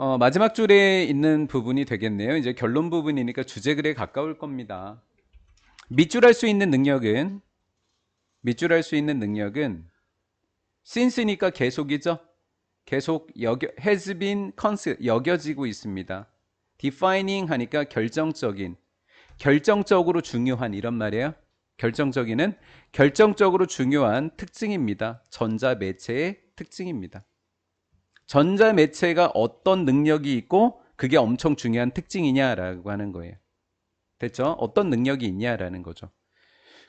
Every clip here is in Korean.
어, 마지막 줄에 있는 부분이 되겠네요. 이제 결론 부분이니까 주제글에 가까울 겁니다. 밑줄 할 수 있는 능력은 밑줄 할 수 있는 능력은 since니까 계속이죠. 계속 여겨 has been cons 여겨지고 있습니다. defining 하니까 결정적인 결정적으로 중요한 이런 말이에요. 결정적인은 결정적으로 중요한 특징입니다. 전자 매체의 특징입니다. 전자 매체가 어떤 능력이 있고 그게 엄청 중요한 특징이냐라고 하는 거예요. 됐죠? 어떤 능력이 있냐라는 거죠.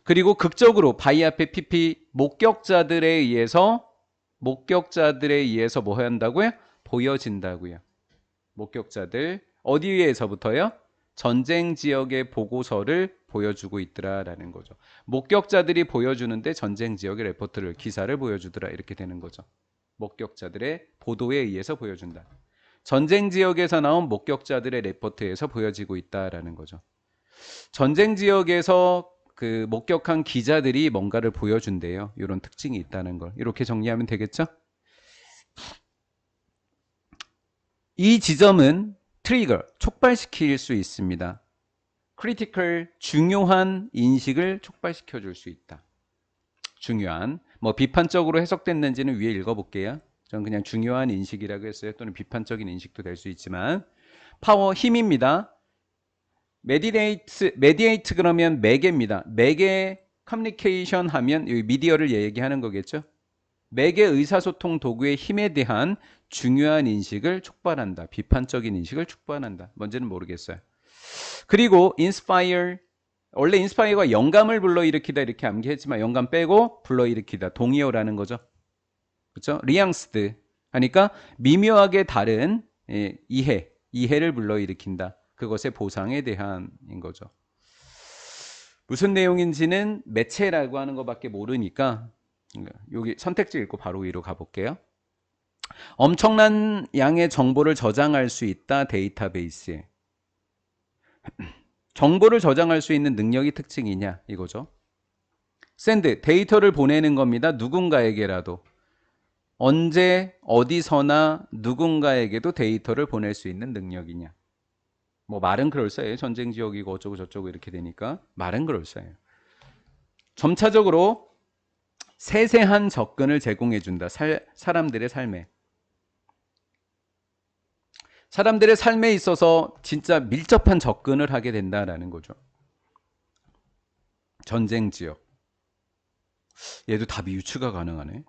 그리고 극적으로 바이 앞에 PP 목격자들에 의해서 목격자들에 의해서 뭐 한다고요? 보여진다고요. 목격자들 어디에서부터요? 전쟁 지역의 보고서를 보여주고 있더라라는 거죠. 목격자들이 보여주는데 전쟁 지역의 레포트를 기사를 보여주더라 이렇게 되는 거죠. 목격자들의 보도에 의해서 보여준다. 전쟁 지역에서 나온 목격자들의 레포트에서 보여지고 있다라는 거죠. 전쟁 지역에서 그 목격한 기자들이 뭔가를 보여준대요. 이런 특징이 있다는 걸 이렇게 정리하면 되겠죠? 이 지점은 트리거 촉발시킬 수 있습니다. 크리티컬 중요한 인식을 촉발시켜 줄 수 있다. 중요한 뭐 비판적으로 해석됐는지는 위에 읽어볼게요. 저는 그냥 중요한 인식이라고 했어요. 또는 비판적인 인식도 될 수 있지만 파워 힘입니다. 메디에이트 메디에이트 그러면 매개입니다. 매개 커뮤니케이션 하면 여기 미디어를 얘기하는 거겠죠. 매개 의사소통 도구의 힘에 대한 중요한 인식을 촉발한다. 비판적인 인식을 촉발한다. 뭔지는 모르겠어요. 그리고 inspire 원래 인스파이어가 영감을 불러일으키다 이렇게 암기했지만 영감 빼고 불러일으키다 동의어라는 거죠. 그렇죠? 리앙스드 하니까 미묘하게 다른 예, 이해, 이해를 불러일으킨다. 그것의 보상에 대한인 거죠. 무슨 내용인지는 매체라고 하는 것밖에 모르니까 여기 선택지 읽고 바로 위로 가볼게요. 엄청난 양의 정보를 저장할 수 있다 데이터베이스에 정보를 저장할 수 있는 능력이 특징이냐 이거죠. 샌드 데이터를 보내는 겁니다. 누군가에게라도 언제 어디서나 누군가에게도 데이터를 보낼 수 있는 능력이냐. 뭐 말은 그럴싸해요. 전쟁 지역이고 어쩌고 저쩌고 이렇게 되니까 말은 그럴싸해요. 점차적으로 세세한 접근을 제공해 준다. 사람들의 삶에. 사람들의 삶에 있어서 진짜 밀접한 접근을 하게 된다라는 거죠. 전쟁 지역. 얘도 답이 유추가 가능하네.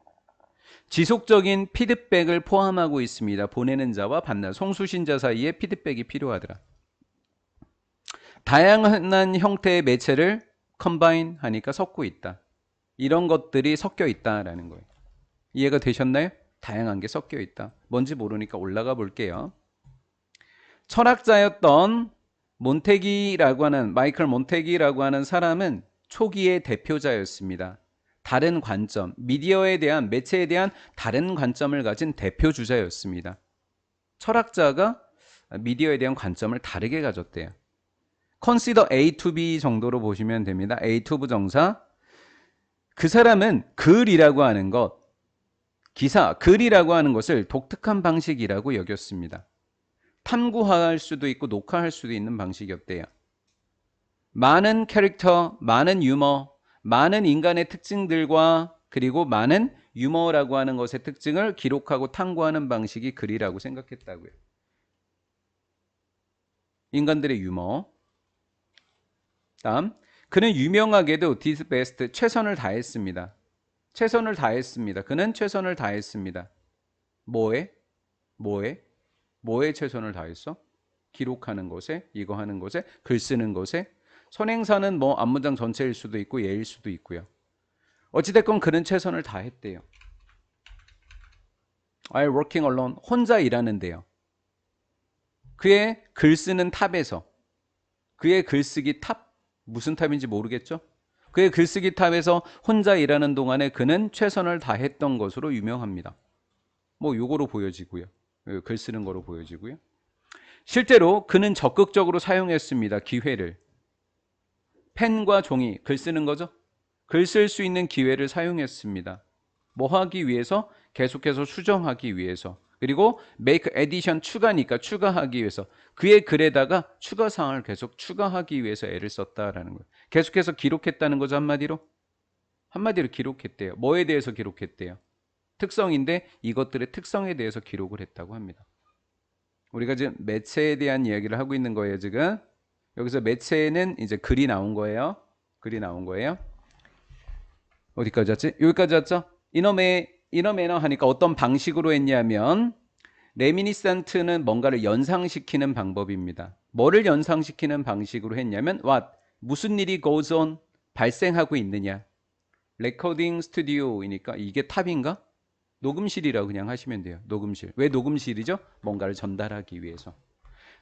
지속적인 피드백을 포함하고 있습니다. 보내는 자와 받는 송수신자 사이에 피드백이 필요하더라. 다양한 형태의 매체를 컴바인 하니까 섞고 있다. 이런 것들이 섞여 있다라는 거예요. 이해가 되셨나요? 다양한 게 섞여 있다. 뭔지 모르니까 올라가 볼게요. 철학자였던 몬테기라고 하는 마이클 몬테기라고 하는 사람은 초기의 대표자였습니다. 다른 관점, 미디어에 대한 매체에 대한 다른 관점을 가진 대표 주자였습니다. 철학자가 미디어에 대한 관점을 다르게 가졌대요. consider A to B 정도로 보시면 됩니다. A to 부정사. 그 사람은 글이라고 하는 것, 기사, 글이라고 하는 것을 독특한 방식이라고 여겼습니다. 탐구할 수도 있고 녹화할 수도 있는 방식이었대요. 많은 캐릭터, 많은 유머, 많은 인간의 특징들과 그리고 많은 유머라고 하는 것의 특징을 기록하고 탐구하는 방식이 글이라고 생각했다고요. 인간들의 유머. 다음, 그는 유명하게도 디스 베스트 최선을 다했습니다. 최선을 다했습니다. 그는 최선을 다했습니다. 뭐에? 뭐에? 뭐에 최선을 다했어? 기록하는 것에, 이거 하는 것에, 글 쓰는 것에. 선행사는 뭐 앞문장 전체일 수도 있고 예일 수도 있고요. 어찌됐건 그는 최선을 다했대요. I working alone. 혼자 일하는데요. 그의 글 쓰는 탑에서 그의 글쓰기 탑 무슨 탑인지 모르겠죠? 그의 글쓰기 탑에서 혼자 일하는 동안에 그는 최선을 다했던 것으로 유명합니다. 뭐 요거로 보여지고요. 글 쓰는 거로 보여지고요. 실제로 그는 적극적으로 사용했습니다. 기회를. 펜과 종이, 글 쓰는 거죠? 글 쓸 수 있는 기회를 사용했습니다. 뭐 하기 위해서? 계속해서 수정하기 위해서. 그리고 make addition 추가니까 추가하기 위해서 그의 글에다가 추가 사항을 계속 추가하기 위해서 애를 썼다라는 거예요. 계속해서 기록했다는 거죠 한마디로. 한마디로 기록했대요. 뭐에 대해서 기록했대요? 특성인데 이것들의 특성에 대해서 기록을 했다고 합니다. 우리가 지금 매체에 대한 이야기를 하고 있는 거예요, 지금. 여기서 매체는 이제 글이 나온 거예요. 글이 나온 거예요. 어디까지 왔지? 여기까지 왔죠? 이너메 이너 매너 하니까 어떤 방식으로 했냐면 레미니센트는 뭔가를 연상시키는 방법입니다. 뭐를 연상시키는 방식으로 했냐면 what 무슨 일이 goes on 발생하고 있느냐. 레코딩 스튜디오이니까 이게 탑인가? 녹음실이라고 그냥 하시면 돼요. 녹음실. 왜 녹음실이죠? 뭔가를 전달하기 위해서.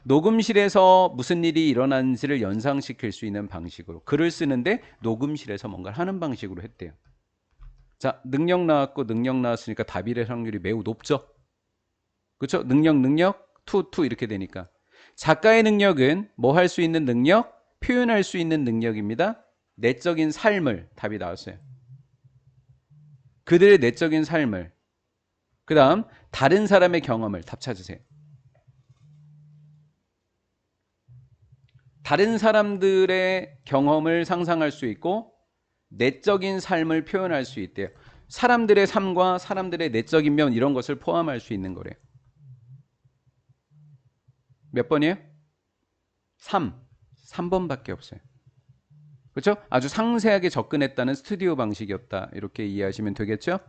녹음실에서 무슨 일이 일어난지를 연상시킬 수 있는 방식으로 글을 쓰는데 녹음실에서 뭔가를 하는 방식으로 했대요. 자, 능력 나왔고 능력 나왔으니까 답일의 확률이 매우 높죠. 그렇죠? 능력 능력 투 투 이렇게 되니까 작가의 능력은 뭐 할 수 있는 능력? 표현할 수 있는 능력입니다. 내적인 삶을 답이 나왔어요. 그들의 내적인 삶을 그 다음 다른 사람의 경험을 답 찾으세요. 다른 사람들의 경험을 상상할 수 있고 내적인 삶을 표현할 수 있대요. 사람들의 삶과 사람들의 내적인 면 이런 것을 포함할 수 있는 거래요. 몇 번이에요? 3. 3번밖에 없어요. 그렇죠? 아주 상세하게 접근했다는 스튜디오 방식이었다. 이렇게 이해하시면 되겠죠?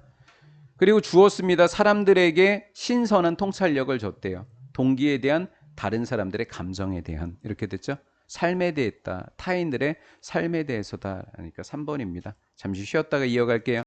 그리고 주었습니다. 사람들에게 신선한 통찰력을 줬대요. 동기에 대한 다른 사람들의 감정에 대한 이렇게 됐죠? 삶에 대했다. 타인들의 삶에 대해서다. 그러니까 3번입니다. 잠시 쉬었다가 이어갈게요.